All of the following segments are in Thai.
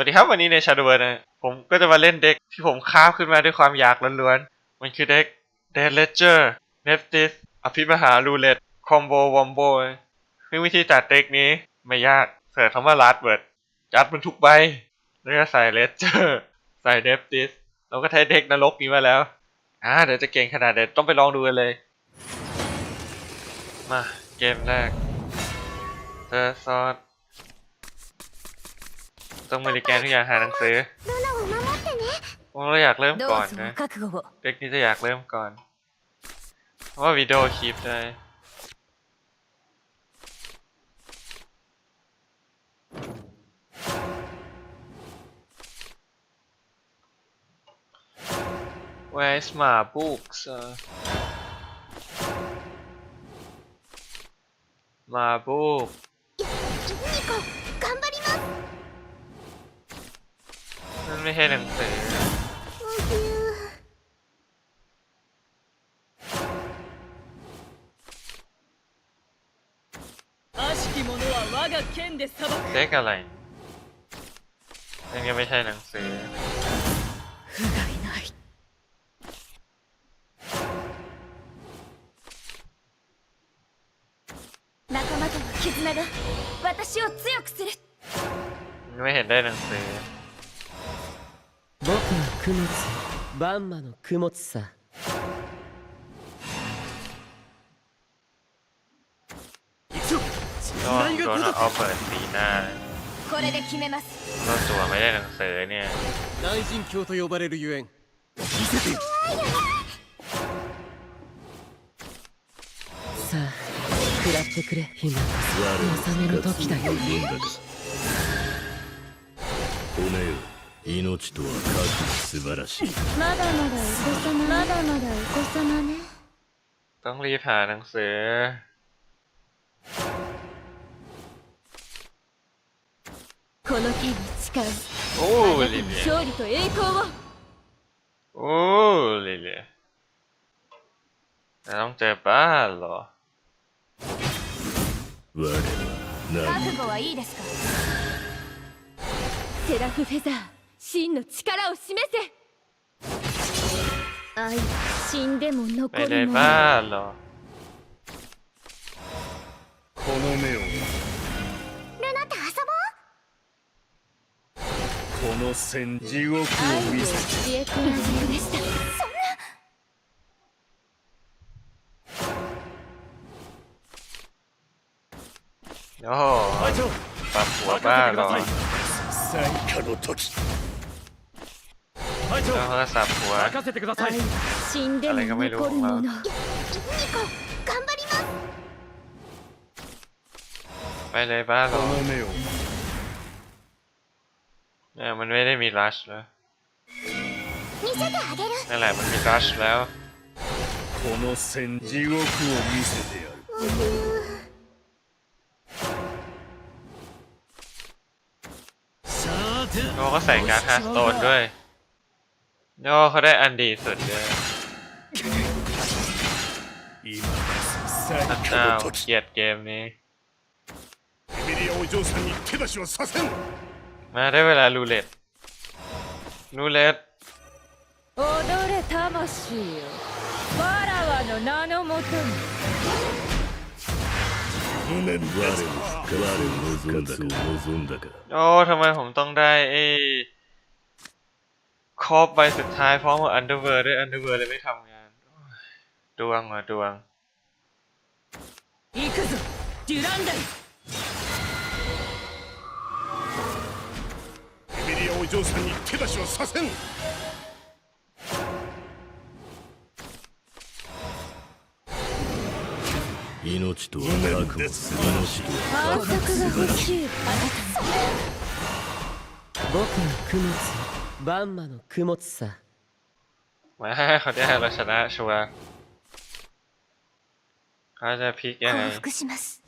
วัสดีครับวันนี้ใน Shadow นะผมก็จะมาเล่นเด็กที่ผมคราฟขึ้นมาด้วยความอยากล้วนๆ มันคือเด็ก Dead Ledger Nephthys อภิมหารูเล็ตคอมโบวอมโบซึ่งวิธีจัดเด็กนี้ไม่ยากเสิร์ชคำว่า last word จัดมันทุกใบ แล้วก็ใส่ Ledger ใส่ Nephthys แล้วก็ใช้เด็กนรกนี้มาแล้ว อ่าเดี๋ยวจะเก่งขนาดไหนต้องไปลองดูกันเลย มาเกมแรกเจอซอส ต้องบริการทุกอย่างหาหนังสือ ロナを守ってね ผมเราอยากเริ่ม ど ก่อน うぞ นะ お覚悟を เด็กนี้จะอยากเริ่มก่อน เพราะว่าวิดีโอคลิปได้ Where's my books? Uh, my book ニコ頑張ります นั่น ไม่ใช่หนังสือ おひゅ悪しき者は我が剣で裁く เด็กอะไรนั่นก็ไม่ใช่หนังสือ 不甲斐ない仲間との絆が私を強くする ไม่เห็นได้หนังสือ 僕は供物バンマの供物さ ก็โดนเอาเปิดสีหน้า これで決めます ก็จัวไม่ได้หนังสือเนี่ย 大神教と呼ばれるゆえん見せてよさあ食らってくれ今こそ納めの時だよ骨よ 命とは数素晴らしいまだまだお子様まだまだお子様ね ต้องรีบหาหนังสือ この剣に誓う โอ้ あなた ลิ の เลีย 勝利と栄光を โอ้ลิเลียแต่ต้องเจอบ้านเหรอ 我は覚何悟はいいですかセラフフェザー 真の力を示せ。愛死んでも残るもの。この目をルナと遊ぼうこの戦地獄を見せて愛の消えでした、バッフはバー最下の時。 แล้วก็สับหัว 任せてください愛は死んでも誰が見る残るものわニコ頑張ります ไปเลยบ้านเหร こ อ の目を เนี่ยมันไม่ได้มีรัชแล้ว 見せてあげる นั่นแหละมันมีรัชแล้ว この戦地獄を見せてやるおひゅ さて โยก็ใส่การ์ดฮาร์สโตนด้วย โยเขาได้อันดีสุดเลย 今こそ พระ 最 เจ้า 下の เก 時 ลียดเกมนี้ エミリアお嬢さんに手出しはさせん มาได้เวลารูเล็ตรูเล็ต 踊れ魂よわらわの名のもとに無念です我を望んだか望んだか โอ้ทำไมผมต้องได้ไอ้ ครอบใบสุดท้ายพร้อมกับอันเดอร์เวอร์ด้วยอันเดอร์เวอร์เลยไม่ทำงานโอ้ยดวงว่ะดวง 行くぞデュランダルエミリアお嬢さんに手出しはさせん命とは覚悟す命とは反則が欲しいあ僕は供物 バンマの供物さ มาเขาได้เราชนะชัวร์เขาจะพลิกยังไง なた降伏します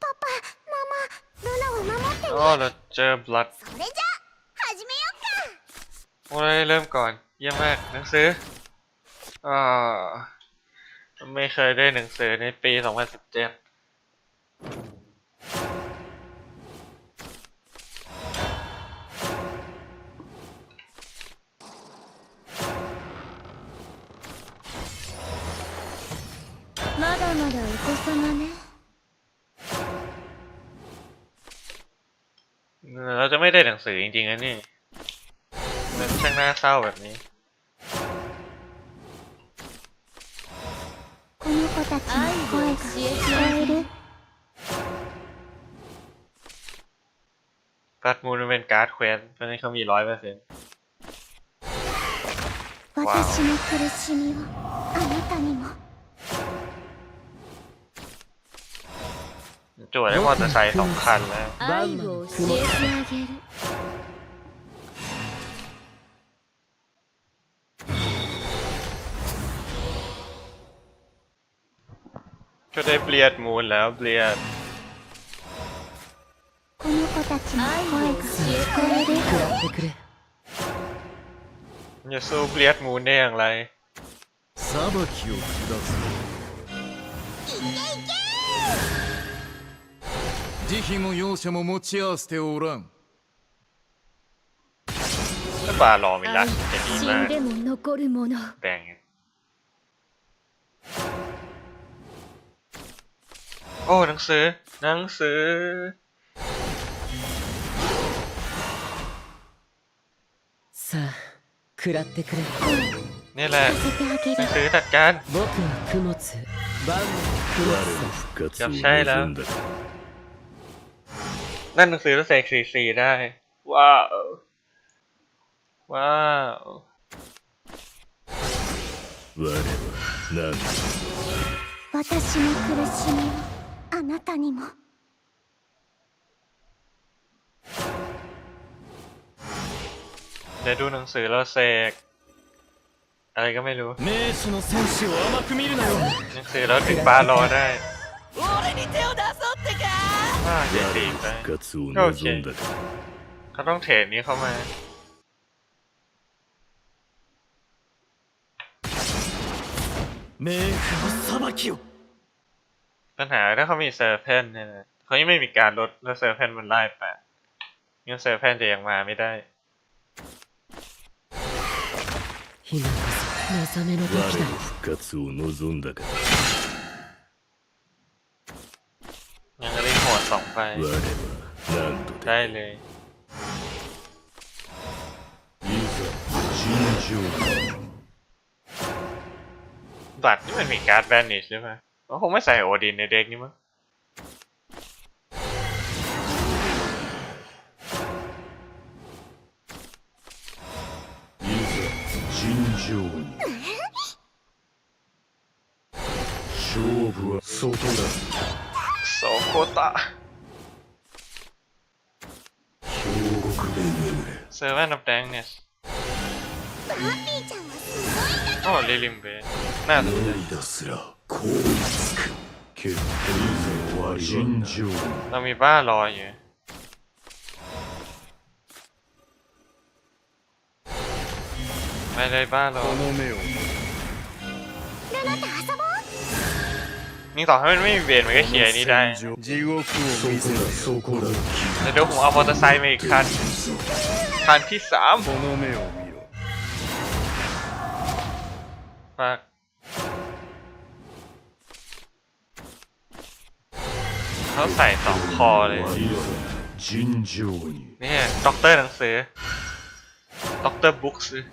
パパママルナを守ってね โอ้เราเจอบลัด それじゃ始めよっか โอ้ยเริ่มก่อน เยี่ยมมากหนังสือ อ่าไม่เคยได้หนังสือในปี 2017 まだまだお子様ね เราจะไม่ได้หนังสือจริงๆนะนี่มันช่างน่าเศร้าแบบนี้ 子たちの声が聞こえる การ์ดมูนมันเป็นการ์ดเควสเพราะฉะนั้นเขามีร้อยเปอร์เซ็นต์ 私の苦しみをあなたにも จวดได้มอเตอร์ไซค์สองคันแล้ว 愛を教えてあげる ก็ได้เบลียดมูนแล้วเบลียด この子たちの声が聞こえる食らってくれ มันจะสู้เบลียดมูนได้อย่างไร 裁きを下す慈悲も容赦も持ち合わせておらん ถ้าบาลอมิลัสจะดี 死 มาก んでも残るもの แบ่ง อ้หนังสือ หนังสือ さあ食らってくれ นี่แหละ させてあげ หนั る งสือจัดการ 僕は供物万魔の供物我のさ復活をやっちゃえな望んだか นั่นหนังสือแล้วเสกสีสีได้ ว้าว ว้าว 我は何だ私の苦しみをあ なたにも เดี๋ยวดูหนังสือแล้วเสก อะไรก็ไม่รู้ 名手の戦士を甘く見るなよ หนังสือแล้วถึงบาลอได้ 俺に手を出そうってか อ่าเจ็ดสีไป 復活を望んだか เขาต้องเทรดนี้เข้ามา 冥府の裁きを ปัญหาถ้าเขามีเซอร์เพนเนี่ยนะเขายังไม่มีการลดแล้วเซอร์เพนมันไล่ไปงั้นเซอร์เพนจะยังมาไม่ได้ 今こそ目覚めの我時だの復活を望んだか ยังก็ได้หัวสองไป 我は何度 ได้ で เลย いざ尋常 บัตรนี่มันมีการ์ดแบนนิชใช่ไหมเข าคงไม่ใส่โอดินในเด็กนี่มั้ง いざ尋常に勝負は外だ โซโคตะ 兵国で眠れ เซอร์แวนออฟแดงเนส ハッピーちゃんはす โอ้ลิลิมเบ น่าสนใจเรามีบ้ารออยู่ไม่ได้บ้ารอนี่ต่อให้มันไม่มีเบนมันก็เขี่ยนี้ได้แต่เดี๋ยวผมเอามอเตอร์ไซค์มาอีกคันคันที่สามฝาก เขาใส่สองคอเลยนี่ด็อกเตอร์หนังสือด็อกเตอร์บุ๊กซื้อ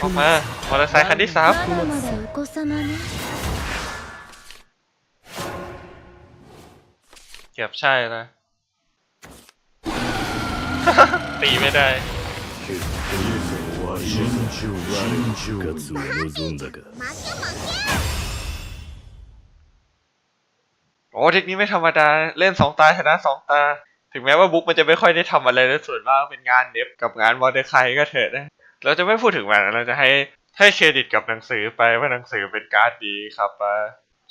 ออกมามอเตอร์ไซค์คันที่สามเกือบใช่แล้วตีไม่ได้ はโอ้เทคนี้ไม่ธรรมดา เล่นสองตาชนะสองตา ถึงแม้ว่าบุ๊กมันจะไม่ค่อยได้ทำอะไรแล้ส่วนมากเป็นงานเด็บกับงานมอเตอร์ไคก็เถิดนะ เราจะไม่พูดถึงมันเราจะให้ให้เครดิตกับหนังสือไปว่าหนังสือเป็นการ์ดดีครับอ่า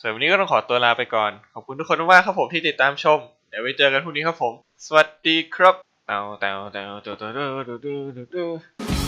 ส่วนวันนี้ก็ต้องขอตัวลาไปก่อน ขอบคุณทุกคนมากครับผมที่ติดตามชม เดี๋ยวไปเจอกันพรุ่งนี้ครับผม สวัสดีครับเอาแต่าเต่าตัวตัวตัวตัวตัว